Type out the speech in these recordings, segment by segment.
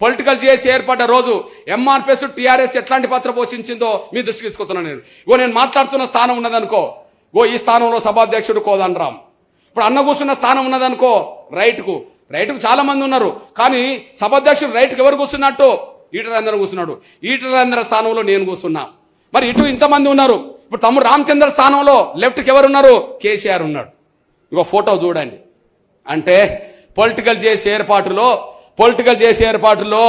Political చేసి ఏర్పడ్డ రోజు ఎంఆర్పిఎస్ టీఆర్ఎస్ ఎట్లాంటి పాత్ర పోషించిందో మీ దృష్టికి తీసుకొస్తున్నాను నేను. ఇగో నేను మాట్లాడుతున్న స్థానం ఉన్నదనుకో ఓ ఈ స్థానంలో సభాధ్యక్షుడు కోదండరాం ఇప్పుడు అన్న కూర్చున్న స్థానం ఉన్నదనుకో రైట్కు రైట్కు చాలా మంది ఉన్నారు. కానీ సభాధ్యక్షుడు రైట్కి ఎవరు కూర్చున్నట్టు? ఈటరేంద్ర కూర్చున్నాడు. ఈటరేంద్ర స్థానంలో నేను కూర్చున్నా. మరి ఇటు ఇంతమంది ఉన్నారు. ఇప్పుడు తమ్ముడు రామచంద్ర స్థానంలో లెఫ్ట్కి ఎవరు ఉన్నారు? కేసీఆర్ ఉన్నాడు. ఇగో ఫోటో చూడండి. అంటే పొలిటికల్ చేసే ఏర్పాటులో పొలిటికల్ చేసే ఏర్పాటులో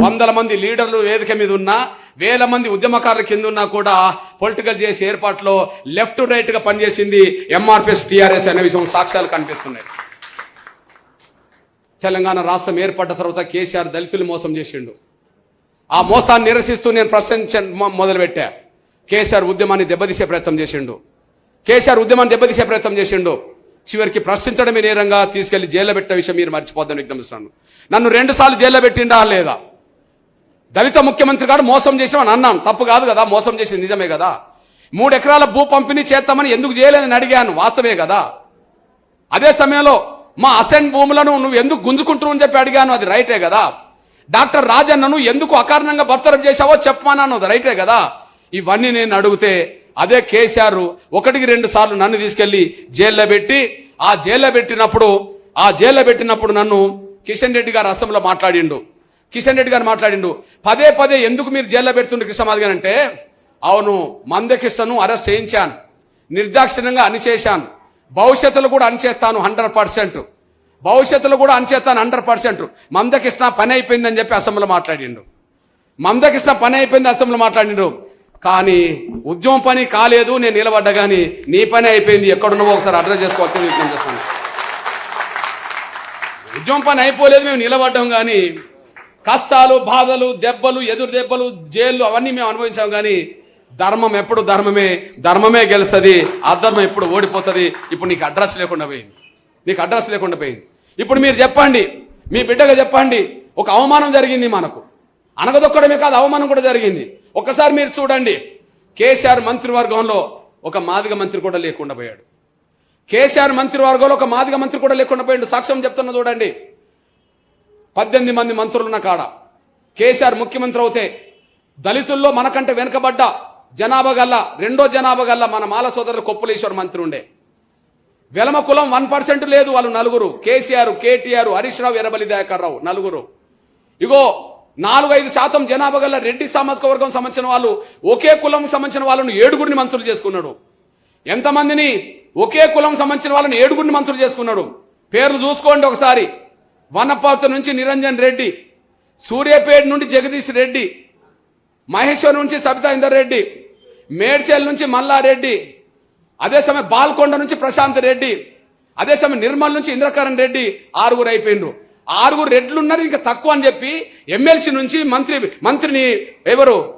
వందల మంది లీడర్లు వేదిక మీద ఉన్నా వేల మంది ఉద్యమకారుల కింద ఉన్నా కూడా పొలిటికల్ చేసే ఏర్పాటులో లెఫ్ట్ రైట్గా పనిచేసింది ఎంఆర్పిఎస్ టిఆర్ఎస్ అనే విషయం సాక్ష్యాలు కనిపిస్తున్నాయి. తెలంగాణ రాష్ట్రం ఏర్పడ్డ తర్వాత కేసీఆర్ దళితులు మోసం చేసిండు. ఆ మోసాన్ని నిరసిస్తూ నేను ప్రశ్నించ మొదలుపెట్టా. కేసీఆర్ ఉద్యమాన్ని దెబ్బతీసే ప్రయత్నం చేసిండు. కేసీఆర్ ఉద్యమాన్ని దెబ్బతీసే ప్రయత్నం చేసిండు. చివరికి ప్రశ్నించడమే నేరంగా తీసుకెళ్ళి జైల్లో పెట్టిన విషయం మీరు మర్చిపోద్దని విజ్ఞప్తిస్తున్నాను నన్ను రెండుసార్లు జైల్లో పెట్టిండా లేదా? దళిత ముఖ్యమంత్రి గారు మోసం చేసినామని అన్నాను. తప్పు కాదు కదా మోసం చేసింది నిజమే కదా. మూడు ఎకరాల భూ పంపిణీ చేస్తామని ఎందుకు చేయలేదని అడిగాను వాస్తవే కదా. అదే సమయంలో మా అసెంట్ భూములను నువ్వు ఎందుకు గుంజుకుంటున్నావు అని చెప్పి అడిగాను అది రైటే కదా. డాక్టర్ రాజన్నను ఎందుకు అకారణంగా బర్తరఫ్ చేశావో చెప్పమన్నాను అది రైటే కదా. ఇవన్నీ నేను అడిగితే అదే కేసీఆర్ ఒకటికి రెండు సార్లు నన్ను తీసుకెళ్ళి జైల్లో పెట్టి ఆ జైల్లో పెట్టినప్పుడు ఆ జైల్లో పెట్టినప్పుడు నన్ను కిషన్ రెడ్డి గారు అసెంబ్లీలో మాట్లాడిండు. కిషన్ రెడ్డి గారు మాట్లాడిండు పదే పదే ఎందుకు మీరు జైల్లో పెడుతుండ్రు కృష్ణమాది గారు? అంటే అవును మందకిష్టను అరెస్ట్ చేయించాను నిర్దాక్షిణ్యంగా అనిచేశాను భవిష్యత్తులో కూడా అనిచేస్తాను హండ్రెడ్ పర్సెంట్. భవిష్యత్తులో కూడా అనిచేస్తాను హండ్రెడ్ పర్సెంట్. మందకిష్ణ పని అయిపోయిందని చెప్పి అసెంబ్లీలో మాట్లాడిండు. మందకిష్ట పని అయిపోయింది అసెంబ్లీలో మాట్లాడిండు. కానీ ఉద్యమం పని కాలేదు నేను నిలబడ్డా కానీ నీ పని అయిపోయింది. ఎక్కడున్నావో ఒకసారి అడ్రస్ చేసుకోవాల్సింది విజ్ఞప్తి చేస్తాను. ఉద్యమం పని అయిపోలేదు మేము నిలబడ్డాం కానీ కష్టాలు బాధలు దెబ్బలు ఎదురు దెబ్బలు జైళ్ళు అవన్నీ మేము అనుభవించాం కానీ ధర్మం ఎప్పుడు ధర్మమే ధర్మమే గెలుస్తుంది అధర్మం ఎప్పుడు ఓడిపోతుంది. ఇప్పుడు నీకు అడ్రస్ లేకుండా పోయింది. నీకు అడ్రస్ లేకుండా పోయింది. ఇప్పుడు మీరు చెప్పండి మీ బిడ్డగా చెప్పండి ఒక అవమానం జరిగింది మనకు. అనగదొక్కడమే కాదు అవమానం కూడా జరిగింది. ఒకసారి మీరు చూడండి. కేసీఆర్ మంత్రివర్గంలో ఒక మాదిగ మంత్రి కూడా లేకుండా పోయాడు. కేసీఆర్ మంత్రివర్గంలో ఒక మాదిగ మంత్రి కూడా లేకుండా పోయాడు. సాక్ష్యం చెప్తున్నా చూడండి. పద్దెనిమిది మంది మంత్రులున్న కాడ కేసీఆర్ ముఖ్యమంత్రి అవుతే దళితుల్లో మనకంటే వెనుకబడ్డ జనాభా గల్ల రెండో జనాభా గల్ల మన మాల సోదరులు కొప్పులేశ్వర మంత్రి ఉండే. వెలమ కులం వన్ పర్సెంట్ లేదు వాళ్ళు నలుగురు. కేసీఆర్ కేటీఆర్ హరీష్ రావు ఎర్రబలి దయాకర్ రావు నలుగురు. ఇగో నాలుగు ఐదు శాతం జనాభా గల రెడ్డి సామాజిక వర్గం సంబంధించిన వాళ్ళు ఒకే కులం సంబంధించిన వాళ్ళను ఏడుగురిని మంత్రులు చేసుకున్నాడు. ఎంతమందిని ఒకే కులం సంబంధించిన వాళ్ళని ఏడుగురిని మంత్రులు చేసుకున్నాడు. పేర్లు చూసుకోండి ఒకసారి. వనపర్తి నుంచి నిరంజన్ రెడ్డి సూర్యాపేట నుండి జగదీష్ రెడ్డి మహేశ్వర్ నుంచి సబితా ఇందర్ రెడ్డి మేడ్చల్ నుంచి మల్లారెడ్డి అదే సమయం బాల్కొండ నుంచి ప్రశాంత్ రెడ్డి అదే సమయం నిర్మల్ నుంచి ఇంద్రకరణ్ రెడ్డి ఆరుగురు అయిపోయిండ్రు ఆరుగురు రెడ్లు ఉన్నారు ఇంకా తక్కువ అని చెప్పి ఎమ్మెల్సీ నుంచి మంత్రి మంత్రిని ఎవరు?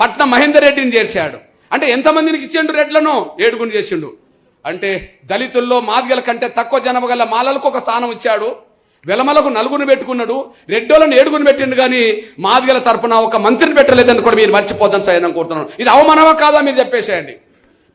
పట్నం మహేందర్ రెడ్డిని చేర్చాడు. అంటే ఎంతమందికి ఇచ్చిండు రెడ్లను? ఏడుగుని చేసిండు. అంటే దళితుల్లో మాదిగల కంటే తక్కువ జనాభా గల మాలలకు ఒక స్థానం ఇచ్చాడు. వెలమలకు నలుగురిని పెట్టుకున్నాడు. రెడ్డోలను ఏడుగుని పెట్టిండు కానీ మాదిగల తరపున ఒక మంత్రిని పెట్టలేదని కూడా మీరు మర్చిపోద్దని సైనం కోరుతున్నాను. ఇది అవమానమా కాదా మీరు చెప్పేసేయండి.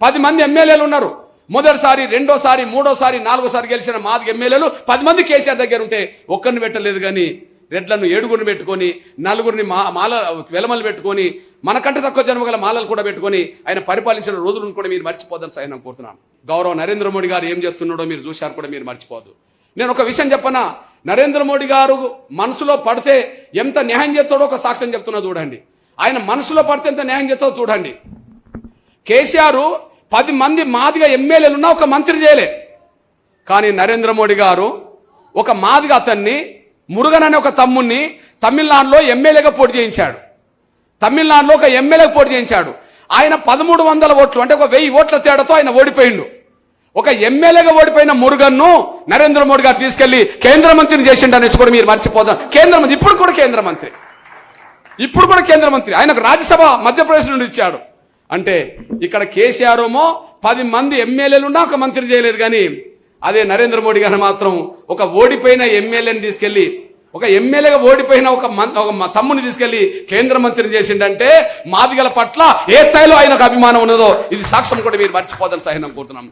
పది మంది ఎమ్మెల్యేలు ఉన్నారు. మొదటిసారి రెండోసారి మూడోసారి నాలుగోసారి గెలిచిన మాదిగ ఎమ్మెల్యేలు పది మంది కేసీఆర్ దగ్గర ఉంటే ఒక్కరిని పెట్టలేదు కానీ రెడ్లను ఏడుగురిని పెట్టుకొని నలుగురిని మా మాల వెలమలు పెట్టుకొని మనకంటే తక్కువ జన్మ గల మాలలు కూడా పెట్టుకొని ఆయన పరిపాలించిన రోజులను కూడా మీరు మర్చిపోద్దని సైనం కోరుతున్నాను. గౌరవ నరేంద్ర మోడీ గారు ఏం చేస్తున్నాడో మీరు చూశారు కూడా మీరు మర్చిపోదు నేను ఒక విషయం చెప్పనా? నరేంద్ర మోడీ గారు మనసులో పడితే ఎంత న్యాయం చేస్తాడో ఒక సాక్ష్యం చెప్తున్నా చూడండి. ఆయన మనసులో పడితే ఎంత న్యాయం చేస్తాడో చూడండి. కేసీఆర్ పది మంది మాదిగా ఎమ్మెల్యేలు ఉన్నా ఒక మంత్రి చేయలే. కానీ నరేంద్ర మోడీ గారు ఒక మాదిగా అతన్ని మురుగన్ అనే ఒక తమ్ముణ్ణి తమిళనాడులో ఎమ్మెల్యేగా పోటీ చేయించాడు. తమిళనాడులో ఒక ఎమ్మెల్యేగా పోటీ చేయించాడు. ఆయన పదమూడు వందల ఓట్లు అంటే ఒక వెయ్యి ఓట్ల తేడాతో ఆయన ఓడిపోయిండు. ఒక ఎమ్మెల్యేగా ఓడిపోయిన మురుగన్ను నరేంద్ర మోడీ గారు తీసుకెళ్ళి కేంద్ర మంత్రిని చేసిండు అనేసి కూడా మీరు మర్చిపోదాం. కేంద్ర మంత్రి ఇప్పుడు కూడా కేంద్ర మంత్రి. ఇప్పుడు కూడా కేంద్ర మంత్రి. ఆయనకు రాజ్యసభ మధ్యప్రదేశ్ నుండి ఇచ్చాడు. అంటే ఇక్కడ కేసీఆర్ ఏమో పది మంది ఎమ్మెల్యేలు ఉన్నా ఒక మంత్రి చేయలేదు కానీ అదే నరేంద్ర మోడీ గారు మాత్రం ఒక ఓడిపోయిన ఎమ్మెల్యేని తీసుకెళ్ళి ఒక ఎమ్మెల్యేగా ఓడిపోయిన ఒక ఒక తమ్ముని తీసుకెళ్ళి కేంద్ర మంత్రిని చేసిండంటే మాదిగల పట్ల ఏ స్థాయిలో ఆయనకు అభిమానం ఉన్నదో ఇది సాక్ష్యం కూడా మీరు మర్చిపోదని సహనం కోరుతున్నాం.